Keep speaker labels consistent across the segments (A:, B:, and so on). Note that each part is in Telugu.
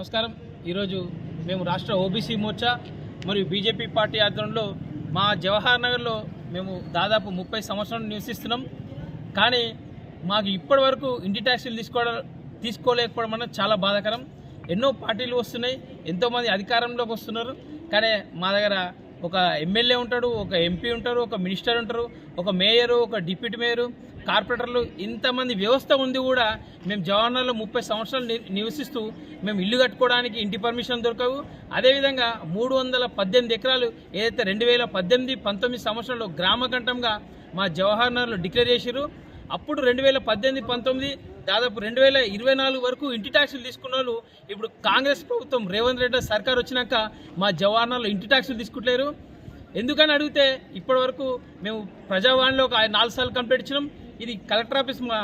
A: నమస్కారం. ఈరోజు మేము రాష్ట్ర ఓబీసీ మోర్చా మరియు బీజేపీ పార్టీ ఆధ్వర్యంలో మా జవహర్ నగర్లో మేము దాదాపు ముప్పై సంవత్సరాలు నివసిస్తున్నాం. కానీ మాకు ఇప్పటి వరకు ఇంటి ట్యాక్సీలు తీసుకోవడం తీసుకోలేకపోవడం అనేది చాలా బాధాకరం. ఎన్నో పార్టీలు వస్తున్నాయి ఎంతోమంది అధికారంలోకి వస్తున్నారు. కానీ మా దగ్గర ఒక ఎమ్మెల్యే ఉంటాడు ఒక ఎంపీ ఉంటారు ఒక మినిస్టర్ ఉంటారు ఒక మేయరు ఒక డిప్యూటీ మేయరు కార్పొరేటర్లు ఇంతమంది వ్యవస్థ ఉంది కూడా మేము జవహర్లాల్లో ముప్పై సంవత్సరాలు ని- నివసిస్తూ మేము ఇల్లు కట్టుకోవడానికి ఇంటి పర్మిషన్ దొరకవు. అదేవిధంగా మూడు వందల పద్దెనిమిది ఎకరాలు ఏదైతే రెండు వేల పద్దెనిమిది పంతొమ్మిది సంవత్సరంలో గ్రామ గంటంగా మా జవహర్ నగర్లో డిక్లేర్ చేశారు అప్పుడు రెండు వేల పద్దెనిమిది పంతొమ్మిది దాదాపు రెండు వేల ఇరవై నాలుగు వరకు ఇంటి ట్యాక్సులు తీసుకున్న వాళ్ళు ఇప్పుడు కాంగ్రెస్ ప్రభుత్వం రేవంత్ రెడ్డి సర్కార్ వచ్చినాక మా జవాహర్లాల్ ఇంటి ట్యాక్సులు తీసుకుంటలేరు. ఎందుకని అడిగితే ఇప్పటి వరకు మేము ప్రజావాణిలో ఒక నాలుగు సార్లు కంప్లీట్ ఇచ్చినాం. ఇది కలెక్టర్ ఆఫీస్ మా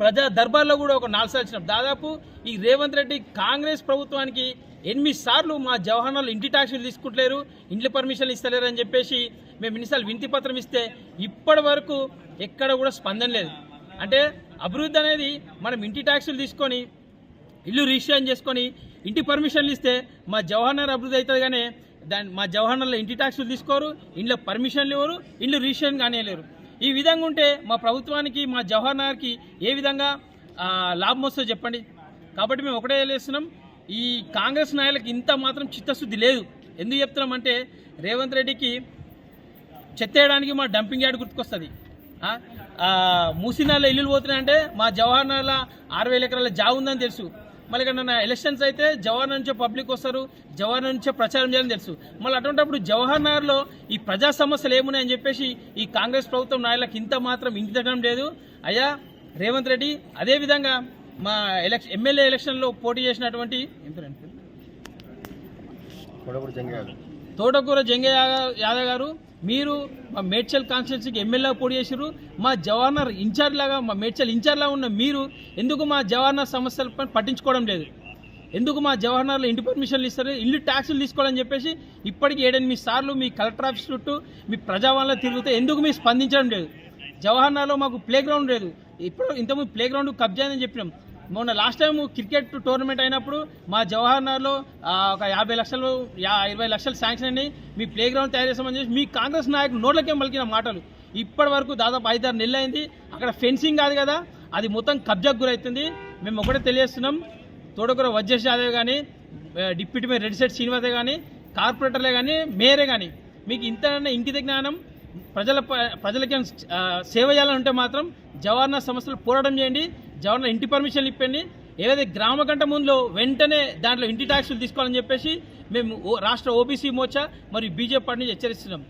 A: ప్రజా దర్బార్లో కూడా ఒక నాలుగు సార్లు ఇచ్చినాం. దాదాపు ఈ రేవంత్ రెడ్డి కాంగ్రెస్ ప్రభుత్వానికి ఎనిమిది సార్లు మా జవహర్లాల్ ఇంటి ట్యాక్సులు తీసుకుంటలేరు. ఇండ్ల పర్మిషన్లు ఇస్తలేరు అని చెప్పేసి మేము ఇన్నిసార్లు వింతి పత్రం ఇస్తే ఇప్పటి వరకు ఎక్కడ కూడా స్పందన లేదు. అంటే అభివృద్ధి అనేది మనం ఇంటి ట్యాక్సులు తీసుకొని ఇల్లు రిజిస్ట్రేషన్ చేసుకొని ఇంటి పర్మిషన్లు ఇస్తే మా జవహర్నగర్ అభివృద్ధి అవుతుంది కానీ దాని మా జవహర్నగర్లో ఇంటి ట్యాక్సులు తీసుకోరు ఇంట్లో పర్మిషన్లు ఇవ్వరు ఇల్లు రిజిస్ట్రేషన్ కానివ్వలేరు ఈ విధంగా ఉంటే మా ప్రభుత్వానికి మా జవహర్నగర్కి ఏ విధంగా లాభం వస్తుందో చెప్పండి. కాబట్టి మేము ఒకటే తెలియస్తున్నాం ఈ కాంగ్రెస్ నాయకులకు ఇంత మాత్రం చిత్తశుద్ధి లేదు. ఎందుకు చెప్తున్నామంటే రేవంత్ రెడ్డికి చెత్త వేయడానికి మా డంపింగ్ యార్డ్ గుర్తుకొస్తుంది. మూసినాల ఇల్లులు పోతున్నాయంటే మా జవహర్ నగర్లో ఆరు వేల ఎకరాల జా ఉందని తెలుసు. మళ్ళీ ఇక్కడ ఎలక్షన్స్ అయితే జవహర్ నుంచే పబ్లిక్ వస్తారు జవహర్ నుంచే ప్రచారం చేయాలని తెలుసు. మళ్ళీ అటువంటిప్పుడు జవహర్ నగర్లో ఈ ప్రజా సమస్యలు ఏమున్నాయని చెప్పేసి ఈ కాంగ్రెస్ ప్రభుత్వం నాయకులకు ఇంత మాత్రం ఇంటి తిట్టడం లేదు. అయ్యా రేవంత్ రెడ్డి అదేవిధంగా మా ఎలక్షన్ ఎమ్మెల్యే ఎలక్షన్లో పోటీ చేసినటువంటి
B: ఎంత
A: తోటకూర జంగయ్య యాదవ్ గారు మీరు మా మేడ్చల్ కాన్స్టిట్యున్సీకి ఎమ్మెల్యే పోటీ చేశారు మా జవహర్నర్ ఇన్ఛార్జ్ లాగా మా మేడ్చల్ ఇన్ఛార్జ్లా ఉన్న మీరు ఎందుకు మా జవహర్నర్ సమస్యలపై పట్టించుకోవడం లేదు? ఎందుకు మా జవహర్నర్లో ఇంటి పర్మిషన్లు ఇస్తారు? ఇల్లు ట్యాక్సులు తీసుకోవాలని చెప్పేసి ఇప్పటికి ఏడెనిమిది సార్లు మీ కలెక్టర్ ఆఫీస్ చుట్టూ మీ ప్రజావాళ్ళ తిరిగితే ఎందుకు మీరు స్పందించడం లేదు? జవహర్నగర్లో మాకు ప్లే గ్రౌండ్ లేదు. ఇప్పుడు ఇంతకుముందు ప్లే గ్రౌండ్ కబ్జా అని చెప్పినాం. మొన్న లాస్ట్ టైం క్రికెట్ టోర్నమెంట్ అయినప్పుడు మా జవహర్ నగర్లో ఒక యాభై లక్షలు యా ఇరవై లక్షలు శాంక్షన్ అయినాయి. మీ ప్లే గ్రౌండ్ తయారు చేస్తామని చెప్పి మీ కాంగ్రెస్ నాయకులు నోట్లకే పలికిన మాటలు. ఇప్పటి వరకు దాదాపు ఐదారు నెలలు అయింది. అక్కడ ఫెన్సింగ్ కాదు కదా అది మొత్తం కబ్జాకు గురవుతుంది మేము ఒకటే తెలియజేస్తున్నాం తోడకూర వజ్జేష్ యాదవ్ కానీ డిప్యూటీ మేయర్ రెడ్డి సెట్ శ్రీనివాసే కానీ కార్పొరేటర్లే కానీ మేయరే కానీ మీకు ఇంత ఇంకిత జ్ఞానం. ప్రజల ప్రజలకేం ప్రజలకి సేవ చేయాలని ఉంటే మాత్రం జవహర్నాథ్ సమస్యలు పోరాటం చేయండి. జవహర్ ఇంటి పర్మిషన్లు ఇప్పండి. ఏదైతే గ్రామ గంట ముందులో వెంటనే దాంట్లో ఇంటి ట్యాక్సులు తీసుకోవాలని చెప్పేసి మేము ఓ- రాష్ట్ర ఓబీసీ మోర్చా మరియు బీజేపీ పార్టీ నుంచి హెచ్చరిస్తున్నాం.